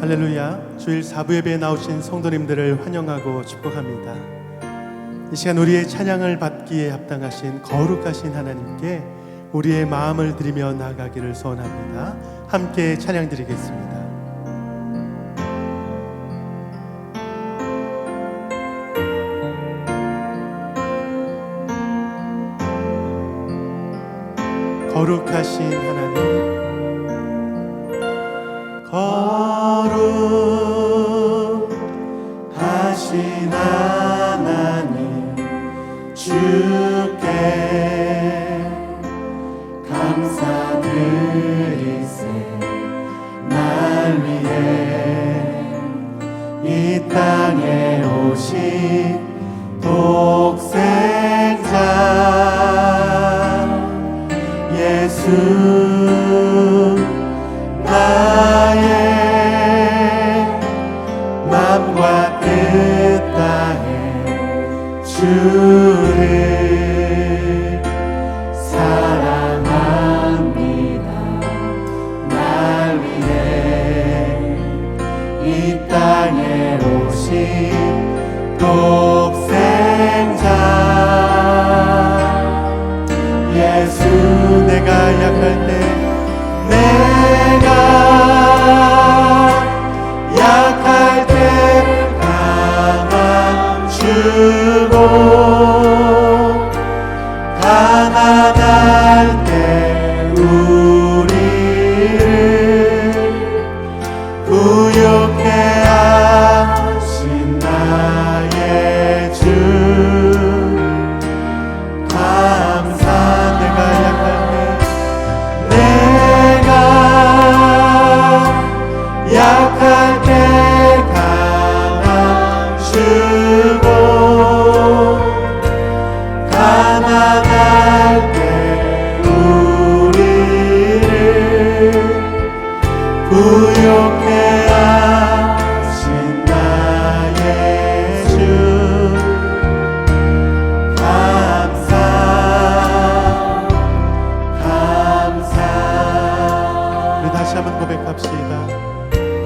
할렐루야. 주일 사부 예배에 나오신 성도님들을 환영하고 축복합니다. 이 시간 우리의 찬양을 받기에 합당하신 거룩하신 하나님께 우리의 마음을 드리며 나아가기를 소원합니다. 함께 찬양 드리겠습니다. 거룩하신 하나님 예수 내가 약할 때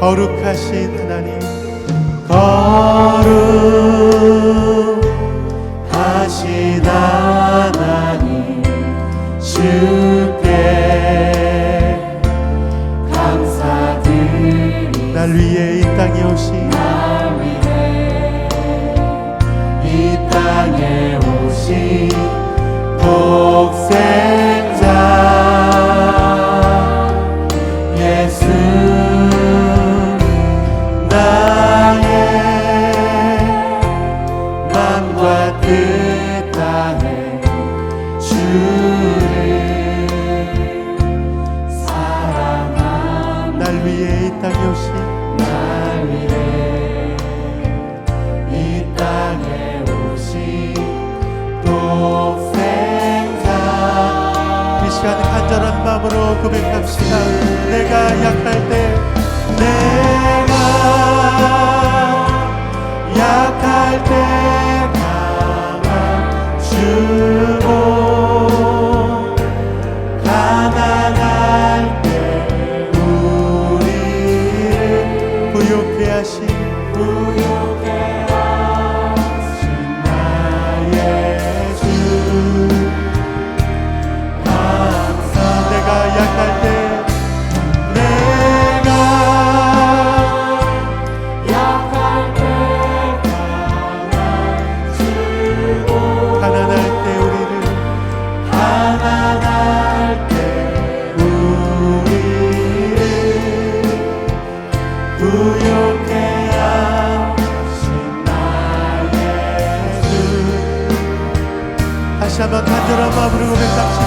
거룩하신 하나님 시간 간절한 마음으로 고백합시다. 내가 약할 때 내가 약할 때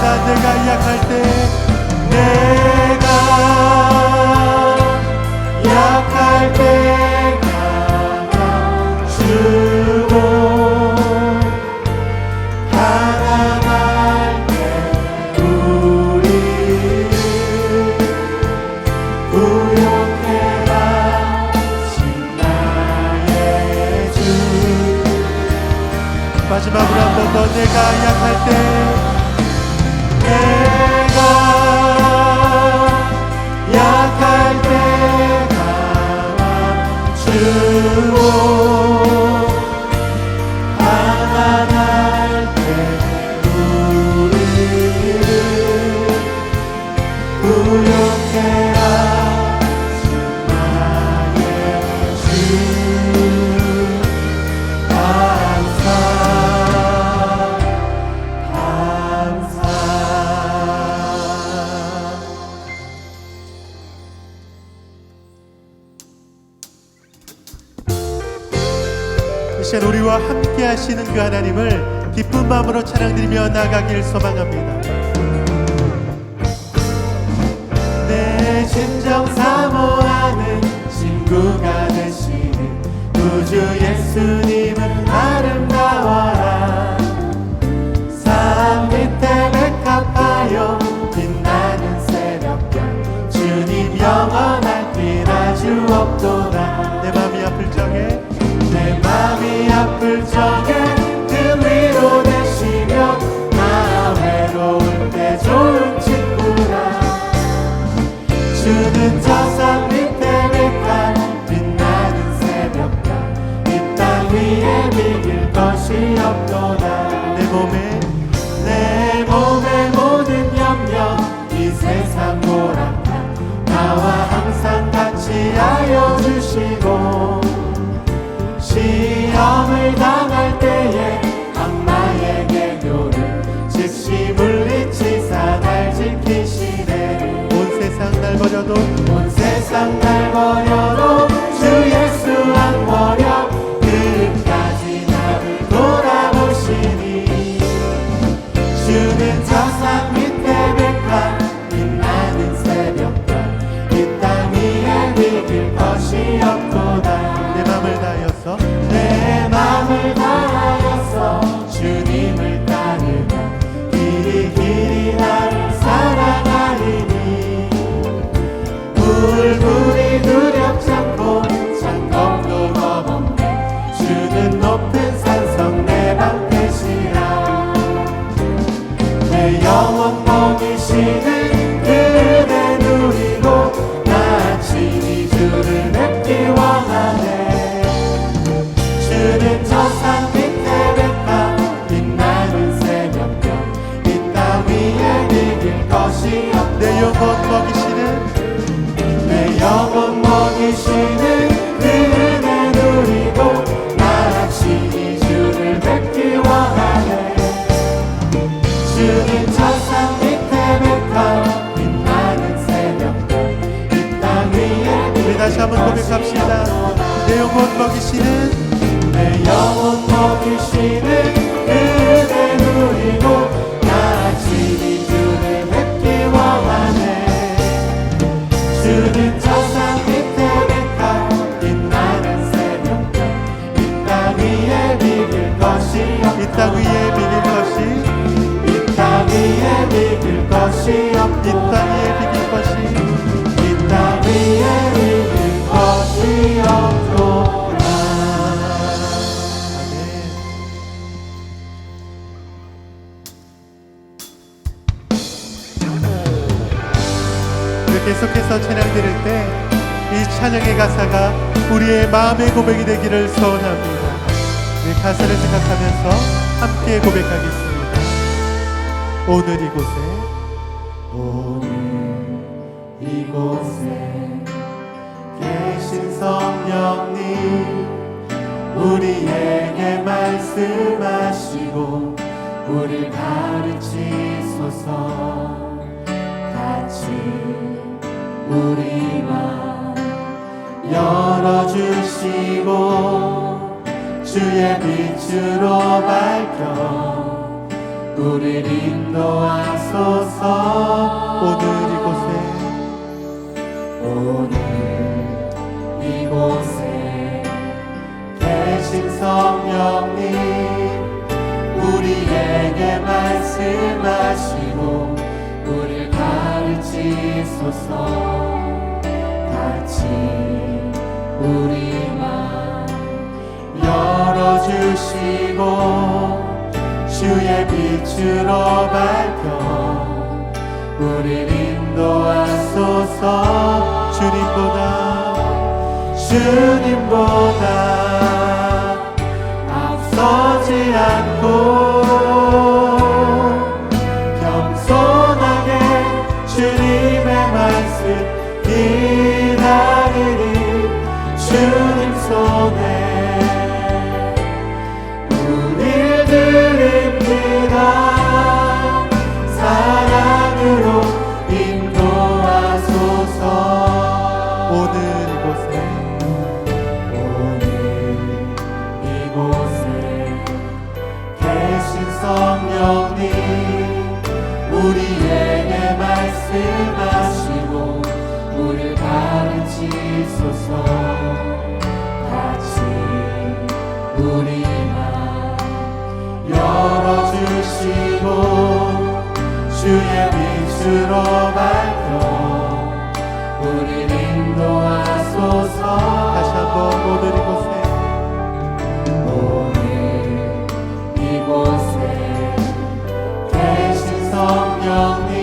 고백합시다 내가 약할 때 내가 약할 때 강한 주고 가난할 때 우리를 부욕해 하신 나의 주 마지막으로 한 번 더 내가 약할 때 시간 우리와 함께 하시는 그 하나님을 기쁜 마음으로 찬양드리며 나가길 소망합니다. 내 심정 사모하는 친구가 되시는 구주 예수님은 아름다워 세상 고락한 나와 항상 같이 하여 주시고 시험을 당할 때에 악마에게 교를 즉시 물리치사 날 지키시네 온 세상 날 버려도 온 세상 날 버려도 먹이 것이 우리 계속해서 찬양 드릴 때 이 찬양의 가사가 우리의 마음의 고백이 되기를 소원합니다. 이 가사를 생각하면서 함께 고백하겠습니다. 오늘 이곳에 오늘 이곳에 계신 성령님 우리에게 말씀하시고 우리를 가르치소서. 같이 우리 맘 열어주시고 주의 빛으로 밝혀 우리를 인도하소서 우리를 인도하소서 주님보다 주님보다 빛으로 밝혀 우리 인도하소서. 다시 한번 오늘 이곳에 오늘 이곳에 계신 성령님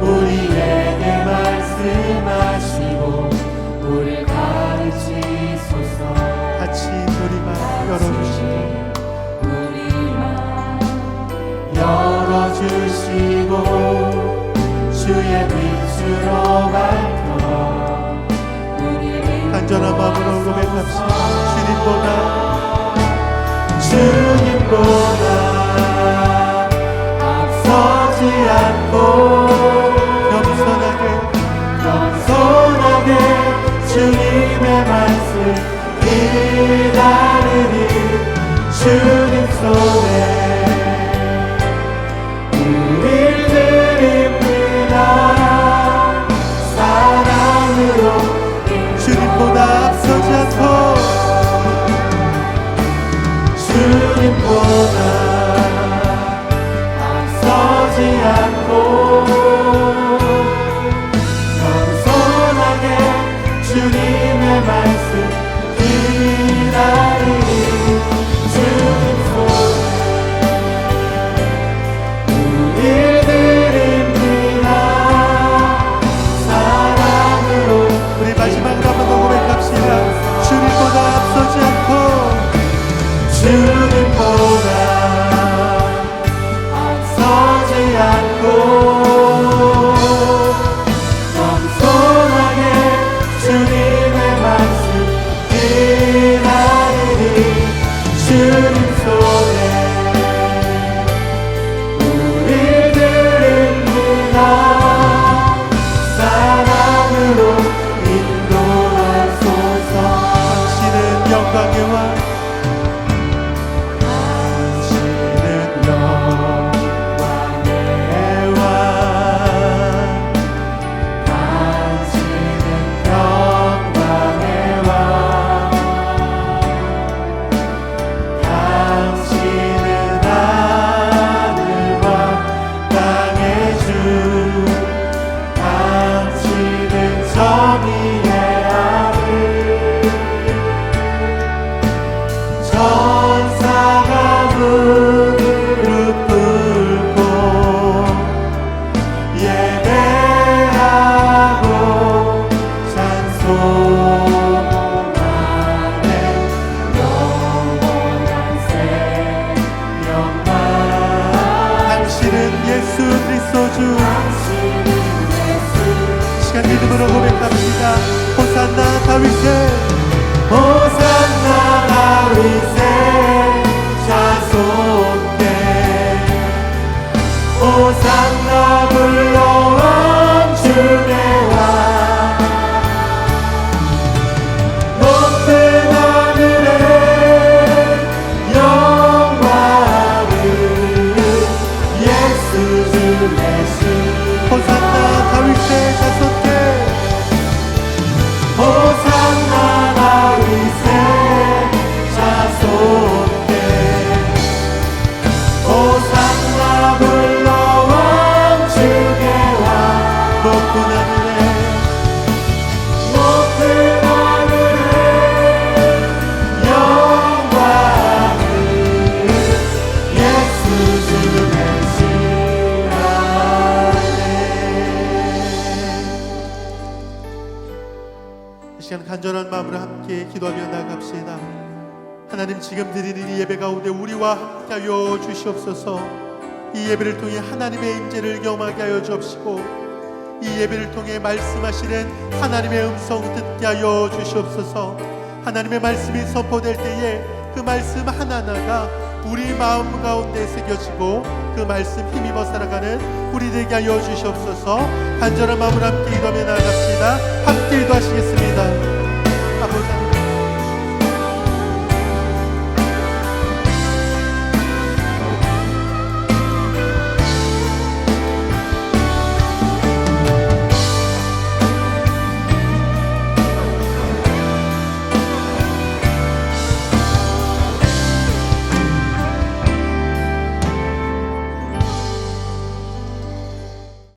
우리에게 말씀하시고 우리를 가르치소서. 같이 열어주시고 우리만 열어주시고 간절한 마음으로 고백합시다 주님보다 주님보다 앞서지 않고 겸손하게 겸손하게 주님의 말씀 기다리니 주님 손 믿음으로 고백합시다. 호산나 다윗의 호산나 다윗의 시간 간절한 마음으로 함께 기도하며 나갑시다. 하나님 지금 드리는 이 예배 가운데 우리와 함께하여 주시옵소서. 이 예배를 통해 하나님의 임재를 경험하게 하여 주옵시고 이 예배를 통해 말씀하시는 하나님의 음성 듣게 하여 주시옵소서. 하나님의 말씀이 선포될 때에 그 말씀 하나하나가 우리 마음 가운데 새겨지고 그 말씀 힘입어 살아가는 우리 되게 하여 주시옵소서. 간절한 마음으로 함께 기도하며 나아갑시다. 함께 기도하시겠습니다